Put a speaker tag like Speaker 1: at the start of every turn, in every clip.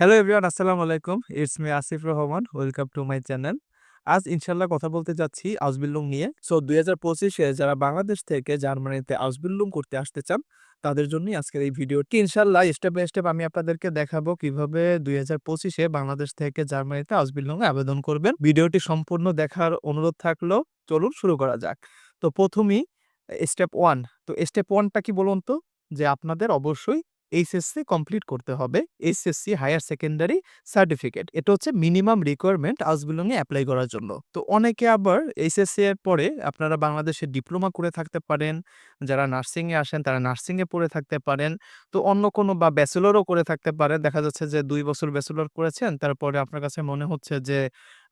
Speaker 1: Hello everyone আসসালামু আলাইকুম। It's me Asif Rahman welcome to my channel আজ ইনশাল্লাহ কথা বলতে যাচ্ছি আউসবিল্লুং নিয়ে। সো দুই হাজার পঁচিশে যারা বাংলাদেশ থেকে জার্মানিতে আউসবিল্লুং করতে আসতে চান, তাদের জন্যই আজকের এই ভিডিওটি। ইনশাল্লাহ স্টেপ বাই স্টেপ আমি আপনাদেরকে দেখাবো কীভাবে দুই হাজার পঁচিশে বাংলাদেশ থেকে জার্মানিতে আউসবিল্লুং আবেদন করবেন। ভিডিওটি সম্পূর্ণ দেখার অনুরোধ থাকল, চলুন শুরু করা যাক। তো প্রথমেই স্টেপ ওয়ান তো স্টেপ ওয়ানটা কি বলুন তো? যে আপনাদের অবশ্যই এইচএসসি কমপ্লিট করতে হবে। এইচএসসি হায়ার সেকেন্ডারি সার্টিফিকেট এটা হচ্ছে মিনিমাম রিকোয়ারমেন্ট আউসবিলং এ অ্যাপ্লাই করার জন্য। তো অনেকে আবার এইচএসসি এর পরে আপনারা বাংলাদেশে ডিপ্লোমা করে থাকতে পারেন। যারা নার্সিং এ আসেন, তারা নার্সিং এ পড়ে থাকতে পারেন। তো অন্য কোনো বা ব্যাচেলরও করে থাকতে পারেন। দেখা যাচ্ছে যে দুই বছর ব্যাচেলর করেছেন, তারপরে আপনার কাছে মনে হচ্ছে যে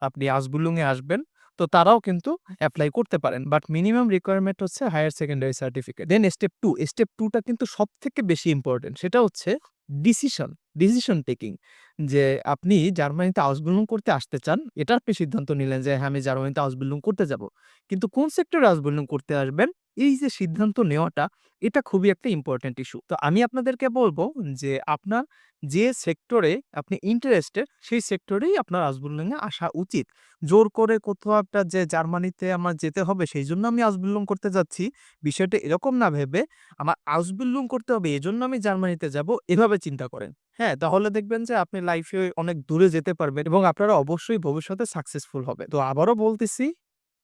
Speaker 1: আপনি আউসবিলং এ আসবেন। তো তারাও কিন্তু অ্যাপ্লাই করতে পারেন। বাট মিনিমাম রিকোয়ারমেন্ট হচ্ছে higher secondary certificate then step two step টুটা কিন্তু সব থেকে বেশি ইম্পর্টেন্ট সেটা হচ্ছে ডিসিশন ডিসিশন টেকিং যে আপনি জার্মানিতে হাউস বিল্ডিং করতে আসতে চান, এটার আপনি সিদ্ধান্ত নিলেন যে হ্যাঁ আমি জার্মানিতে আউসবিল্ডিং করতে যাব। কিন্তু কোন সেক্টরে আউসবিল্ডিং করতে আসবেন? এই যে সিদ্ধান্ত নেওয়াটা, এটা খুবই একটা ইম্পর্টেন্ট ইস্যু তো আমি আপনাদেরকে বলব যে, আপনার যে সেক্টরে আপনি ইন্টারেস্টেড সেই সেক্টরেই আপনার এ আসা উচিত। জোর করে কোথাও একটা যে জার্মানিতে আমার যেতে হবে, সেই জন্য আমি আউসবিল্ডিং করতে যাচ্ছি। বিষয়টা এরকম না ভেবে আমার আউসবিল্ডিং করতে হবে, এজন্য আমি জার্মানিতে যাব, এভাবে চিন্তা করেন। হ্যাঁ তাহলে দেখবেন যে আপনি লাইফে অনেক দূরে যেতে পারবেন এবং আপনারা অবশ্যই ভবিষ্যতে সাকসেসফুল হবে। তো আবারও বলতেছি,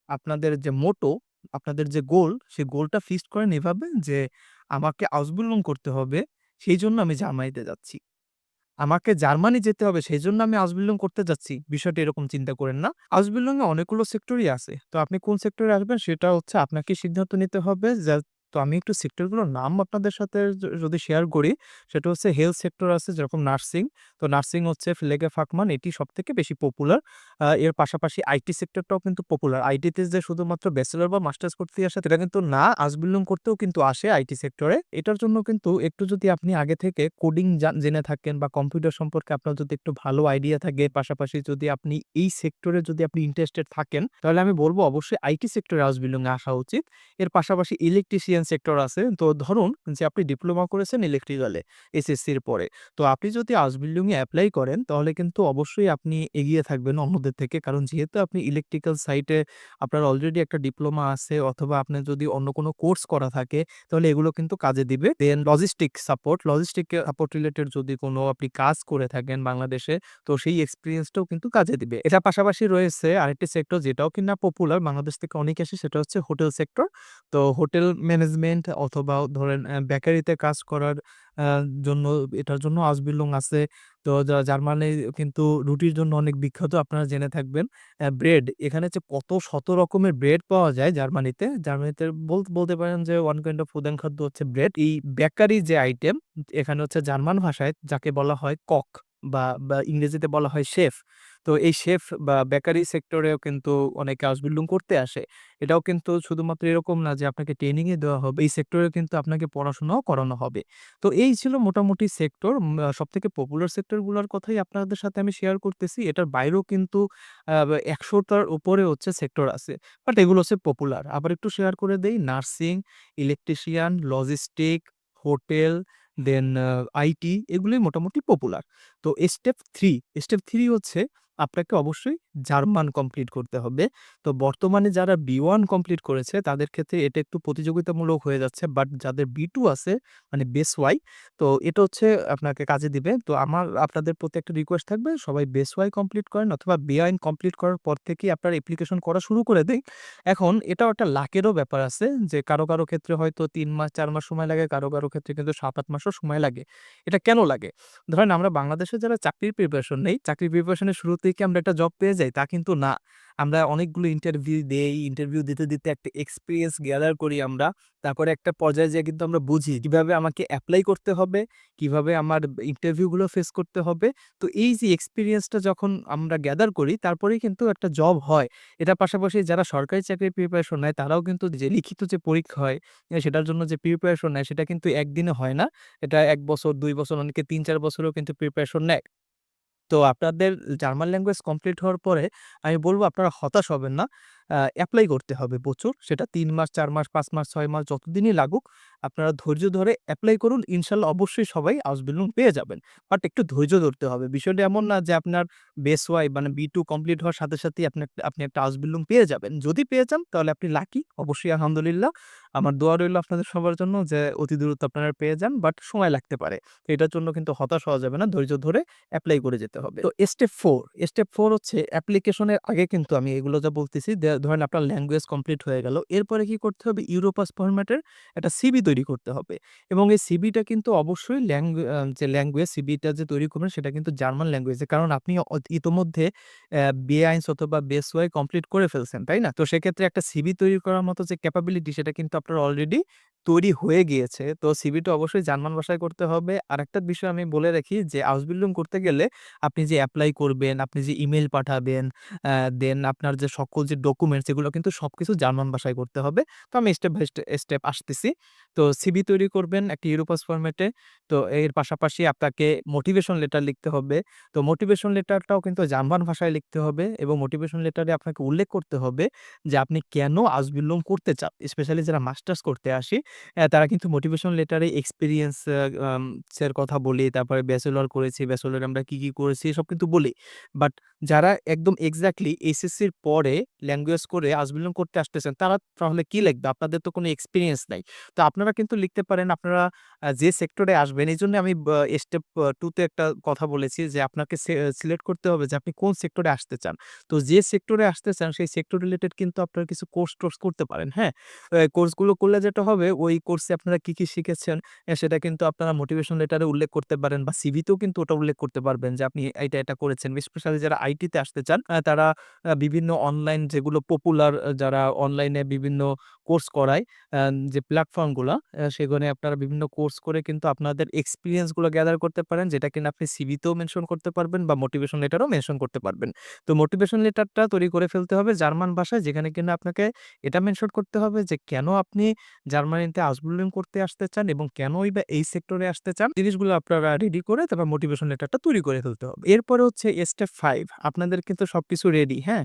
Speaker 1: আপনাদের যে মোটো আপনাদের যে গোল সেই গোলটা ফিক্সড করেন এভাবে যে আমাকে আউসবিল্ডিং করতে হবে, সেই জন্য আমি জার্মানিতে যাচ্ছি। আমাকে জার্মানি যেতে হবে, সেই জন্য আমি আউসবিল্ডিং করতে যাচ্ছি। বিষয়টা এরকম চিন্তা করেন না। আউসবিল্ডিং এ অনেকগুলো সেক্টরই আছে। তো আপনি কোন সেক্টরে আসবেন, সেটা হচ্ছে আপনাকে সিদ্ধান্ত নিতে হবে তো আমি একটু সেক্টরগুলোর নাম আপনাদের সাথে যদি শেয়ার করি, সেটা হচ্ছে হেলথ সেক্টর আছে যেরকম নার্সিং তো নার্সিং হচ্ছে ফ্লেগে ফাকমান এটি সব থেকে বেশি পপুলার এর পাশাপাশি আইটি সেক্টরটাও কিন্তু পপুলার আইটিতে যে শুধুমাত্র ব্যাচেলর বা মাস্টার্স করতে আসে, সেটা কিন্তু না আউসবিল্ডিং করতেও কিন্তু আসে আইটি সেক্টরে এটার জন্য কিন্তু একটু যদি আপনি আগে থেকে কোডিং জেনে থাকেন বা কম্পিউটার সম্পর্কে আপনার যদি একটু ভালো আইডিয়া থাকে, পাশাপাশি যদি আপনি এই সেক্টরে যদি আপনি ইন্টারেস্টেড থাকেন, তাহলে আমি বলব অবশ্যই আইটি সেক্টরে আউসবিল্ডিং এ আসা উচিত। এর পাশাপাশি ইলেকট্রিশিয়ান সেক্টর আছে। তো ধরুন যে আপনি ডিপ্লোমা করেছেন ইলেকট্রিক্যালে এসএসসির পরে। তো আপনি যদি আউসবিল্ডিং এ অ্যাপ্লাই করেন, তাহলে কিন্তু অবশ্যই আপনি এগিয়ে থাকবেন অন্যদের থেকে। কারণ যেহেতু আপনি ইলেকট্রিক্যাল সাইটে আপনার অলরেডি একটা ডিপ্লোমা আছে, অথবা আপনার যদি অন্য কোনো কোর্স করা থাকে, তাহলে এগুলো কিন্তু কাজে দিবে। Then logistic support logistic support related যদি কোনো আপনি কাজ করে থাকেন বাংলাদেশে, তো সেই এক্সপিরিয়েন্সটাও কিন্তু কাজে দিবে। এটার পাশাপাশি রয়েছে আরেকটি সেক্টর যেটাও কিনা পপুলার বাংলাদেশ থেকে অনেক আসে, সেটা হচ্ছে হোটেল সেক্টর তো হোটেল ম্যানেজমেন্ট অথবা ধরেন বেকারিতে কাজ করার জন্য, এটার জন্য আউসবিল্ডিং আছে। তো জার্মানি কিন্তু রুটির জন্য অনেক বিখ্যাত, আপনারা জেনে থাকবেন। ব্রেড, এখানে যে কত শত রকমের ব্রেড পাওয়া যায় জার্মানিতে। জার্মানিতে বল- বলতে পারেন যে ওয়ান কাইন্ড অফ প্রধান খাদ্য হচ্ছে ব্রেড। এই বেকারি যে আইটেম এখানে হচ্ছে জার্মান ভাষায় যাকে বলা হয় কক। বা বা ইংরেজিতে বলা হয় শেফ। তো এই শেফ বা বেকারি সেক্টরেও কিন্তু অনেকে হাউসবিল্ডিং করতে আসে। এটাও কিন্তু শুধুমাত্র এরকম না যে আপনাকে ট্রেনিং দেওয়া হবে, এই সেক্টরে কিন্তু আপনাকে পড়াশোনাও করানো হবে। তো এই ছিল মোটামুটি সেক্টর সব থেকে পপুলার সেক্টরগুলোর কথাই আপনাদের সাথে আমি শেয়ার করতেছি। এটার বাইরেও কিন্তু একশোটার উপরে হচ্ছে সেক্টর আছে বাট এগুলো হচ্ছে পপুলার আবার একটু শেয়ার করে দেই nursing electrician logistic hotel then IT এগুলোই মোটামুটি পপুলার তো স্টেপ থ্রি স্টেপ থ্রি হচ্ছে আপনাকে অবশ্যই জার্মান কমপ্লিট করতে হবে। তো বর্তমানে যারা বি ওয়ান কমপ্লিট করেছে, তাদের ক্ষেত্রে এটা একটু প্রতিযোগিতামূলক হয়ে যাচ্ছে বাট যাদের বি টু আছে মানে বেস ওয়াই তো এটা হচ্ছে আপনাকে কাজে দিবে। তো আমার, আপনাদের প্রতি একটা রিকোয়েস্ট থাকবে, সবাই বেস ওয়াই কমপ্লিট করেন অথবা বি আইন কমপ্লিট করার পর থেকেই আপনার অ্যাপ্লিকেশন করা শুরু করে দিই এখন এটাও একটা লাকেরও ব্যাপার আছে, যে কারও কারও ক্ষেত্রে হয়তো তিন মাস, চার মাস সময় লাগে, কারও কারও ক্ষেত্রে কিন্তু সাত আট মাসও সময় লাগে। এটা কেন লাগে? ধরেন আমরা বাংলাদেশে যারা চাকরির প্রিপারেশন নেই, চাকরির প্রিপারেশনের শুরুতেই কি আমরা একটা জব পেয়ে যাই, তা কিন্তু না। আমরা অনেকগুলো ইন্টারভিউ দেই ইন্টারভিউ দিতে দিতে একটা এক্সপিরিয়েন্স গ্যাদার করি আমরা। তারপরে একটা পর্যায়ে যেয়ে কিন্তু আমরা বুঝি কীভাবে আমাকে অ্যাপ্লাই করতে হবে, কীভাবে আমার ইন্টারভিউগুলো ফেস করতে হবে। তো এই যে এক্সপিরিয়েন্সটা যখন আমরা গ্যাদার করি, তারপরেই কিন্তু একটা জব হয়। এটা পাশাপাশি যারা সরকারি চাকরির প্রিপারেশন নেয়, তারাও কিন্তু যে লিখিত যে পরীক্ষা হয় সেটার জন্য যে প্রিপারেশন নেয়, সেটা কিন্তু একদিনে হয় না। এটা এক বছর, দুই বছর, অনেকে তিন, চার বছরেও কিন্তু প্রিপারেশন নেয়। তো আপনাদের জার্মান ল্যাঙ্গুয়েজ কমপ্লিট হওয়ার পরে আমি বলব আপনারা হতাশ হবেন না। আ করতে হবে প্রচুর। সেটা তিন মাস, চার মাস, পাঁচ মাস, ছয় মাস যতদিনই লাগুক আপনারা ধৈর্য ধরে অ্যাপ্লাই করুন। ইনশাল্লাহ অবশ্যই সবাই আউসবিল্ডিং পেয়ে যাবেন। বাট একটু ধৈর্য ধরতে হবে। বিষয়টা এমন না যে আপনার বেস ওয়াই মানে বি টু কমপ্লিট হওয়ার সাথে, সাথেই আপনি আপনি একটা আউসবিল্ডিং পেয়ে যাবেন। যদি পেয়ে যান তাহলে আপনি লাকি অবশ্যই আলহামদুলিল্লাহ। আমার দোয়া রইল আপনাদের সবার জন্য যে অতি দ্রুত আপনারা পেয়ে যান। বাট সময় লাগতে পারে। তো এটার জন্য কিন্তু হতাশ হওয়া যাবে না। ধৈর্য ধরে অ্যাপ্লাই করে যেতে হবে। তো স্টেপ ফোর স্টেপ ফোর হচ্ছে অ্যাপ্লিকেশনের আগে কিন্তু আমি এগুলো যা বলতেছি ধরেন আপনার ল্যাঙ্গুয়েজ কমপ্লিট হয়ে গেল। এরপরে কি করতে হবে ইউরোপাস ফরম্যাটের একটা সিবি তৈরি করতে হবে। এবং এই সিবিটা কিন্তু অবশ্যই যে ল্যাঙ্গুয়েজ সিবিটা যে তৈরি করবেন সেটা কিন্তু জার্মান ল্যাঙ্গুয়েজে। কারণ আপনি ইতোমধ্যে বি আইনস অথবা বেস ওয়াই কমপ্লিট করে ফেলছেন, তাই না? তো সেক্ষেত্রে একটা সিবি তৈরি করার মতো যে ক্যাপাবিলিটি সেটা কিন্তু আপনার অলরেডি তৈরি হয়ে গিয়েছে। তো সিভিটা অবশ্যই জার্মান ভাষায় করতে হবে। আরেকটা বিষয় আমি বলে রাখি যে আউসবিল্ডিং করতে গেলে আপনি যে এপ্লাই করবেন, আপনি যে ইমেইল পাঠাবেন, দেন আপনার যে সকল যে ডকুমেন্টস এগুলো কিন্তু সবকিছু জার্মান ভাষায় করতে হবে। তো আমি স্টেপ বাই স্টে স্টেপ আসতেছি। তো সিভি তৈরি করবেন একটা ইউরোপাস ফরম্যাটে। তো এর পাশাপাশি আপনাকে মোটিভেশন লেটার লিখতে হবে। তো মোটিভেশন লেটারটাও কিন্তু জার্মান ভাষায় লিখতে হবে এবং মোটিভেশন লেটারে আপনাকে উল্লেখ করতে হবে যে আপনি কেন আউসবিল্ডিং করতে চান। স্পেশালি যারা মাস্টার্স করতে আসে অ্যা তারা কিন্তু মোটিভেশন লেটারে এক্সপেরিয়েন্স আম এর কথা বলি, তারপরে ব্যাচেলর করেছি, ব্যাচেলরে আমরা কি, কি করেছি এসব কিন্তু বলি। বাট যারা একদম এক্সাক্টলি এইচএসসির পরে ল্যাঙ্গুয়েজ করে আউসবিল্ডিং করতে আসতেছেন তারা তাহলে কি লিখবে? আপনাদের তো কোনো এক্সপেরিয়েন্স নাই। তো আপনারা কিন্তু লিখতে পারেন আপনারা যে সেক্টরে আসবেন এইজন্য আমি বা স্টেপ আ 2 তে একটা কথা বলেছি যে আপনাকে সিলেক্ট করতে হবে যে আপনি কোন সেক্টরে আসতে চান। তো যে সেক্টরে আসতে চান সেই সেক্টর রিলেটেড কিন্তু আপনারা কিছু কোর্স-টোর্স করতে পারেন, হ্যাঁ? কোর্সগুলো করলে যেটা হবে ওই কোর্সে আপনারা কি, কি শিখেছেন সেটা কিন্তু আপনারা মোটিভেশন লেটারে উল্লেখ করতে পারেন বা সিভিতেও কিন্তু ওটা উল্লেখ করতে পারবেন যে আপনি এইটা, এটা করেছেন। স্পেশালি যারা আইটিতে আসতে চান তারা বিভিন্ন অনলাইন যেগুলো পপুলার যারা অনলাইনে বিভিন্ন কোর্স করায় যে প্ল্যাটফর্মগুলো সেখানে আপনারা বিভিন্ন কোর্স করে কিন্তু আপনাদের এক্সপিরিয়েন্সগুলো গ্যাদার করতে পারেন যেটা কিনা আপনি সিভিতেও মেনশন করতে পারবেন বা মোটিভেশন লেটারও মেনশন করতে পারবেন। তো মোটিভেশন লেটারটা তৈরি করে ফেলতে হবে জার্মান ভাষায় যেখানে কিনা আপনাকে এটা মেনশন করতে হবে যে কেন আপনি জার্মানিতে আউসবিল্ডিং করতে আসতে চান এবং কেনই বা এই সেক্টরে আসতে চান। জিনিসগুলো আপনারা রেডি করে তারপর মোটিভেশন লেটারটা তৈরি করে ফেলতে হবে। এরপরে হচ্ছে স্টেপ ফাইভ আপনাদের কিন্তু সবকিছু রেডি, হ্যাঁ?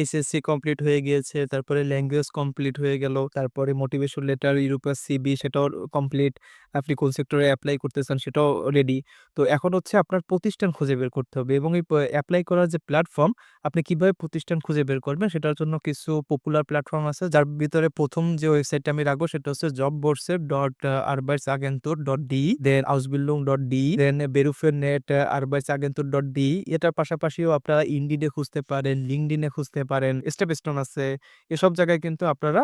Speaker 1: এসএসসি কমপ্লিট হয়ে গিয়েছে, তারপরে ল্যাঙ্গুয়েজ কমপ্লিট হয়ে গেল, তারপরে মোটিভেশন লেটার, ইউরোপাস সিভি সেটাও কমপ্লিট। আপনি কোন সেক্টরে অ্যাপ্লাই করতে চান সেটাও রেডি। তো এখন হচ্ছে আপনার প্রতিষ্ঠান খুঁজে বের করতে হবে এবং এই অ্যাপ্লাই করার যে প্ল্যাটফর্ম আপনি কীভাবে প্রতিষ্ঠান খুঁজে বের করবেন সেটার জন্য কিছু পপুলার প্ল্যাটফর্ম আছে যার ভিতরে প্রথম যে ওয়েবসাইটটা আমি রাখব সেটা হচ্ছে jobbörse.arbeitsagentur.de দেন ausbildung.de দেন berufen.net arbeitsagentur.de এটার পাশাপাশিও আপনারা এ খুঁজতে পারেন, এ খুঁজতে পারেন, Stepstone আছে। এসব জায়গায় কিন্তু আপনারা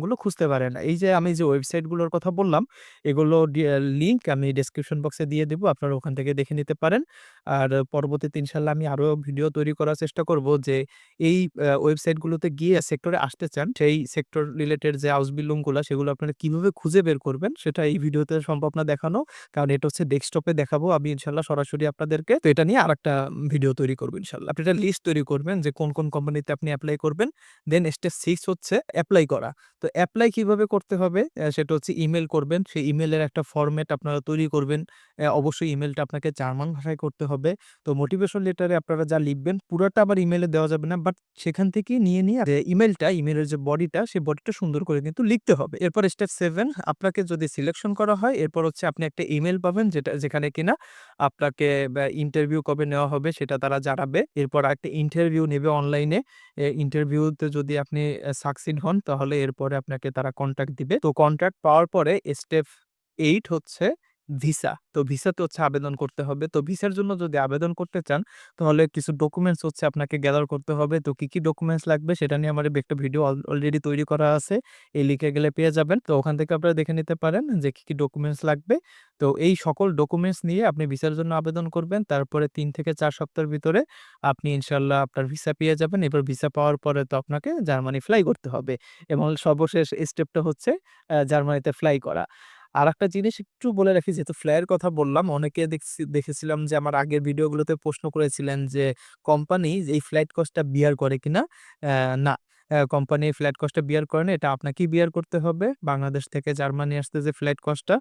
Speaker 1: গুলো খুঁজতে পারেন। এই যে আমি যে ওয়েবসাইটগুলোর কথা বললাম এগুলো ডি লিংক আমি ডেসক্রিপশন বক্সে দিয়ে দিব। আপনারা ওখান থেকে দেখে নিতে পারেন। আর পরবর্তীতে ইনশাআল্লাহ আমি আরও ভিডিও তৈরি করার চেষ্টা করব যে এই আ ওয়েবসাইট গুলোতে গিয়ে সেক্টরে আসতে চান সেই সেক্টর রিলেটেড যে আউসবিল্ডিংগুলা সেগুলো আপনারা কীভাবে খুঁজে বের করবেন সেটা এই ভিডিওতে সম্ভব না দেখানো। কারণ এটা হচ্ছে ডেস্কটপে দেখাবো আমি ইনশাল্লাহ সরাসরি আপনাদেরকে। তো এটা নিয়ে আরেকটা ভিডিও তৈরি করব ইনশাল্লাহ আপনি একটা লিস্ট তৈরি করবেন যে কোন, কোন কোম্পানিতে আপনি অ্যাপ্লাই করবেন। দেন স্টেপ সিক্স হচ্ছে অ্যাপ্লাই করা। তো অ্যাপ্লাই কীভাবে করতে হবে সেটা হচ্ছে ইমেল করবেন। সেই ইমেলের একটা ফরমেট আপনারা তৈরি করবেন। অবশ্যই ইমেলটা আপনাকে জার্মান ভাষায় করতে হবে। তো মোটিভেশন লেটারে আপনারা যা লিখবেন পুরোটা আবার ইমেলে দেওয়া যাবে না। বাট সেখান থেকেই নিয়ে, নিয়ে যে ইমেইলটা, ইমেইলের যে বডিটা সেই বডিটা সুন্দর করে কিন্তু লিখতে হবে। এরপর স্টেপ 7 আপনাকে যদি সিলেকশন করা হয়, এরপর হচ্ছে আপনি একটা ইমেল পাবেন যেটা, যেখানে কিনা আপনাকে ইন্টারভিউ কবে নেওয়া হবে সেটা তারা জানাবে। এরপর একটা ইন্টারভিউ নেবে অনলাইনে। ইন্টারভিউতে যদি আপনি সাকসিড হন, তাহলে এরপরে আপনাকে তারা কন্ট্যাক্ট দিবে। তো কন্ট্যাক্ট পাওয়ার পরে স্টেপ এইট হচ্ছে ভিসা। তো ভিসাতে হচ্ছে আবেদন করতে হবে। তো ভিসার জন্য যদি আবেদন করতে চান তাহলে কিছু ডকুমেন্টস হচ্ছে আপনাকে গ্যাদার করতে হবে। তো কি, কি ডকুমেন্টস লাগবে সেটা নিয়ে আমার একটা ভিডিও অল অলরেডি তৈরি করা আছে। এই লিখে গেলে পেয়ে যাবেন। তো ওখান থেকে আপনারা দেখে নিতে পারেন যে কি, কি ডকুমেন্টস লাগবে। তো এই সকল ডকুমেন্টস নিয়ে আপনি ভিসার জন্য আবেদন করবেন। তারপরে তিন থেকে চার সপ্তাহের ভিতরে আপনি ইনশাল্লাহ আপনার ভিসা পেয়ে যাবেন। এবার ভিসা পাওয়ার পরে তো আপনাকে জার্মানি ফ্লাই করতে হবে এবং সর্বশেষ স্টেপটা হচ্ছে জার্মানিতে ফ্লাই করা। আরেকটা জিনিস একটু বলে রাখি, যেহেতু ফ্লাইয়ের কথা বললাম, অনেকে দেখছি, দেখেছিলাম যে আমার আগের ভিডিওগুলোতে প্রশ্ন করেছিলেন যে, কোম্পানি এই ফ্লাইট কস্টটা বিয়ার করে কিনা? না। কোম্পানি ফ্লাইট কস্টটা বিয়ার করে না, এটা আপনাকেই বিয়ার করতে হবে। বাংলাদেশ থেকে জার্মানি আসতে যে ফ্লাইট কস্টটা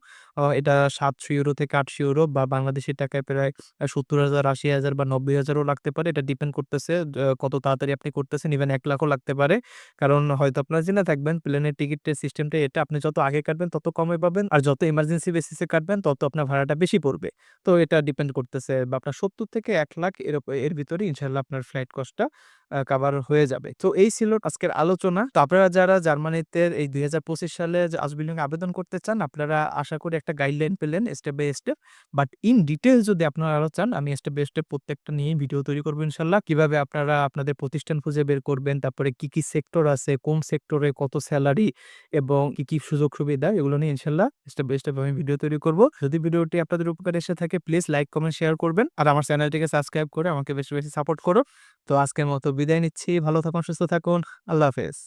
Speaker 1: এটা সাতশো ইউরো থেকে আটশো ইউরো বা বাংলাদেশি টাকায় প্রায় সত্তর হাজার, আশি হাজার বা নব্বই হাজারও লাগতে পারে। এটা ডিপেন্ড করতেছে কত তাড়াতাড়ি আপনি করতেছেন ইভেন এক লাখও লাগতে পারে। কারণ হয়তো আপনার জেনে থাকবেন, প্লেনের টিকিটের সিস্টেমটা এটা, আপনি যত আগে কাটবেন, তত কমে পাবেন। আর যত ইমার্জেন্সি বেসিসে কাটবেন, তত আপনার ভাড়াটা বেশি পড়বে। তো এটা ডিপেন্ড করতেছে। বা আপনার সত্তর থেকে এক লাখ এর ভিতরে ইনশাল্লাহ আপনার ফ্লাইট কস্টটা কাভার হয়ে যাবে। তো এই ছিল আজকের আলোচনা। তো আপনারা যারা জার্মানিতে এই দুই হাজার পঁচিশ সালে আজবিলিং আবেদন করতে চান, আপনারা আশা করি একটা গাইডলাইন পেলেন step by step but in details যদি আপনারা আরও চান, আমি স্টেপ বাই স্টেপ প্রত্যেকটা নিয়ে ভিডিও তৈরি করব ইনশাল্লাহ। কীভাবে আপনারা আপনাদের প্রতিষ্ঠান খুঁজে বের করবেন, তারপরে কি কি সেক্টর আছে, কোন সেক্টরে কত স্যালারি এবং কি কি সুযোগ সুবিধা, এগুলো নিয়ে ইনশাল্লাহ স্টেপ বাই স্টেপ আমি ভিডিও তৈরি করব। যদি ভিডিওটি আপনাদের উপকার এসে থাকে প্লিজ লাইক কমেন্ট শেয়ার করবেন। আর আমার চ্যানেলটিকে সাবস্ক্রাইব করে আমাকে বেশি বেশি সাপোর্ট করো। তো আজকের মতো বিদায় নিচ্ছি ভালো থাকুন সুস্থ থাকুন আল্লাহ হাফেজ।